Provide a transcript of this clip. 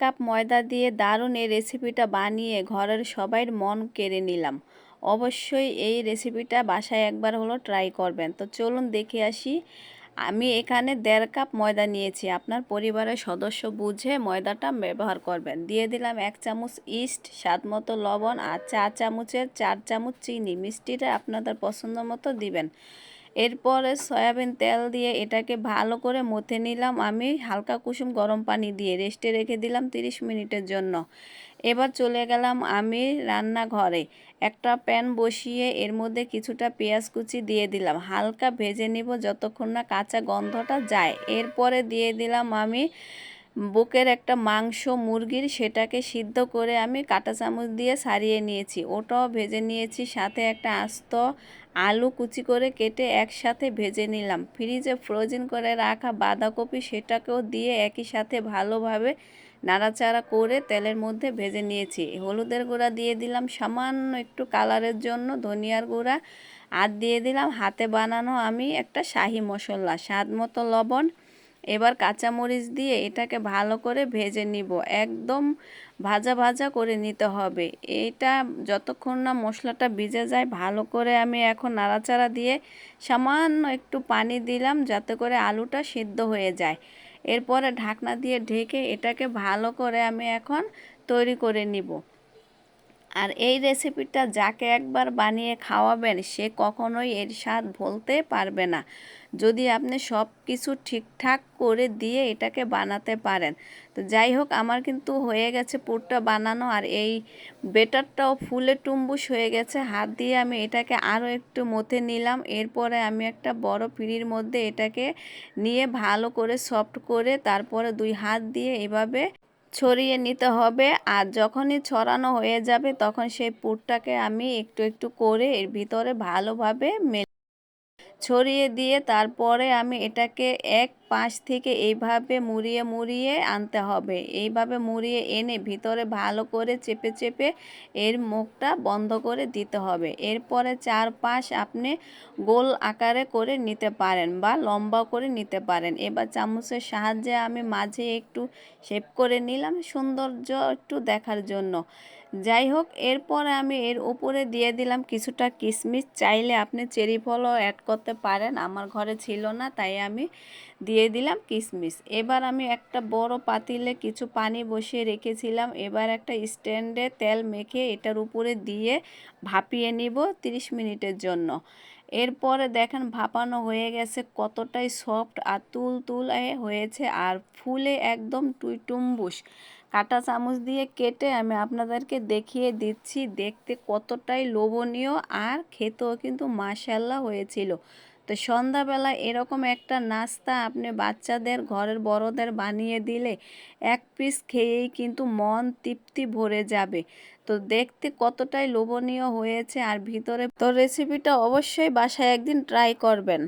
Cup ময়দা দিয়ে দারুণ এই রেসিপিটা বানিয়ে ঘরের সবাইয়ের মন কেড়ে নিলাম। অবশ্যই এই রেসিপিটা বাসায় একবার হলো ট্রাই করবেন। তো চলুন দেখে আসি। আমি এখানে দেড় কাপ ময়দা নিয়েছি। আপনার পরিবারের সদস্য বুঝে ময়দাটা ব্যবহার করবেন। দিয়ে দিলাম এক চামচ ইস্ট স্বাদ মতো লবণ আর চা চামচের চার চামচ চিনি। মিষ্টিটা আপনাদের পছন্দ মতো দিবেন। এরপরে সয়াবিন তেল দিয়ে এটাকে ভালো করে মথে নিলাম। আমি হালকা কুসুম গরম পানি দিয়ে রেস্টে রেখে দিলাম 30 মিনিটের জন্য। এবার চলে গেলাম আমি রান্নাঘরে। একটা প্যান বসিয়ে এর মধ্যে কিছুটা পেঁয়াজ কুচি দিয়ে দিলাম। হালকা ভেজে নিব যতক্ষণ না কাঁচা গন্ধটা যায়। এরপরে দিয়ে দিলাম আমি বুকের একটা মাংস মুরগির সেটাকে সিদ্ধ করে আমি কাঁটা চামচ দিয়ে সারিয়ে নিয়েছি। ওটাও ভেজে নিয়েছি, সাথে একটা আস্ত আলু কুচি করে কেটে একসাথে ভেজে নিলাম। ফ্রিজে ফ্রোজেন করে রাখা বাঁধাকপি সেটাকেও দিয়ে একই সাথে ভালোভাবে নাড়াচাড়া করে তেলের মধ্যে ভেজে নিয়েছি। হলুদের গুঁড়া দিয়ে দিলাম, সামান্য একটু কালারের জন্য ধনিয়ার গুঁড়া। আর দিয়ে দিলাম, হাতে বানানো আমি একটা শাহি মশলা, স্বাদ মতো লবণ। এবার কাঁচামরিচ দিয়ে এটাকে ভালো করে ভেজে নিব। একদম ভাজা ভাজা করে নিতে হবে। এটা যতক্ষণ না মশলাটা ভিজে যায়, ভালো করে আমি এখন নাড়াচাড়া দিয়ে সামান্য একটু পানি দিলাম যাতে করে আলুটা সিদ্ধ হয়ে যায়। এরপরে ঢাকনা দিয়ে ঢেকে এটাকে ভালো করে আমি এখন তৈরি করে নিব। আর এই রেসিপিটা যাকে একবার বানিয়ে খাওয়াবেন, সে কখনোই এর স্বাদ ভুলতে পারবে না। যদি আপনি সব কিছু ঠিকঠাক করে দিয়ে এটাকে বানাতে পারেন। তো যাই হোক, আমার কিন্তু হয়ে গেছে পুরটা বানানো আর এই বেটারটাও ফুলে টুম্বুস হয়ে গেছে। হাত দিয়ে আমি এটাকে আরও একটু মথে নিলাম। এরপরে আমি একটা বড় পিঁড়ির মধ্যে এটাকে নিয়ে ভালো করে সফট করে তারপরে দুই হাত দিয়ে এভাবে ছড়িয়ে নিতে হবে। আর যখনই ছড়ানো হয়ে যাবে, তখন সেই পুরটাকে আমি একটু একটু করে এর ভিতরে ভালোভাবে মেলে ছড়িয়ে দিয়ে তারপরে আমি এটাকে এক পাশ থেকে এইভাবে মুড়িয়ে মুড়িয়ে আনতে হবে। এইভাবে মুড়িয়ে এনে ভিতরে ভালো করে চেপে চেপে এর মুখটা বন্ধ করে দিতে হবে। এরপরে চার পাশ আপনি গোল আকারে করে নিতে পারেন বা লম্বা করে নিতে পারেন। এবার চামচের সাহায্যে আমি মাঝে একটু শেপ করে নিলাম সৌন্দর্য একটু দেখার জন্য। যাই হোক, এরপরে আমি এর উপরে দিয়ে দিলাম কিছুটা কিশমিশ চাইলে আপনি চেরি ফলও অ্যাড করতে পারেন। আমার ঘরে ছিল না, তাই আমি দিয়ে দিলাম কিশমিশ এবার আমি একটা বড় পাতিলে কিছু পানি বসিয়ে রেখেছিলাম। এবার একটা স্ট্যান্ডে তেল মেখে এটার উপরে দিয়ে ভাপিয়ে নিব 30 মিনিটের জন্য। এরপরে দেখেন ভাপানো হয়ে গেছে কতটাই সফট আর তুল তুল হয়েছে আর ফুলে একদম টুইটুম্বুস। কাটা চামচ দিয়ে কেটে আমি আপনাদেরকে দেখিয়ে দিচ্ছি, দেখতে কতটাই লোভনীয় আর খেতেও কিন্তু মাসাল্লা হয়েছিল। তো সন্ধ্যাবেলা এরকম একটা নাস্তা আপনি বাচ্চাদের ঘরের বড়দের বানিয়ে দিলে এক পিস খেয়েই কিন্তু মন তৃপ্তি ভরে যাবে। তো দেখতে কতটাই লোভনীয় হয়েছে আর ভিতরে তো রেসিপিটা অবশ্যই বাসায় একদিন ট্রাই করবেন।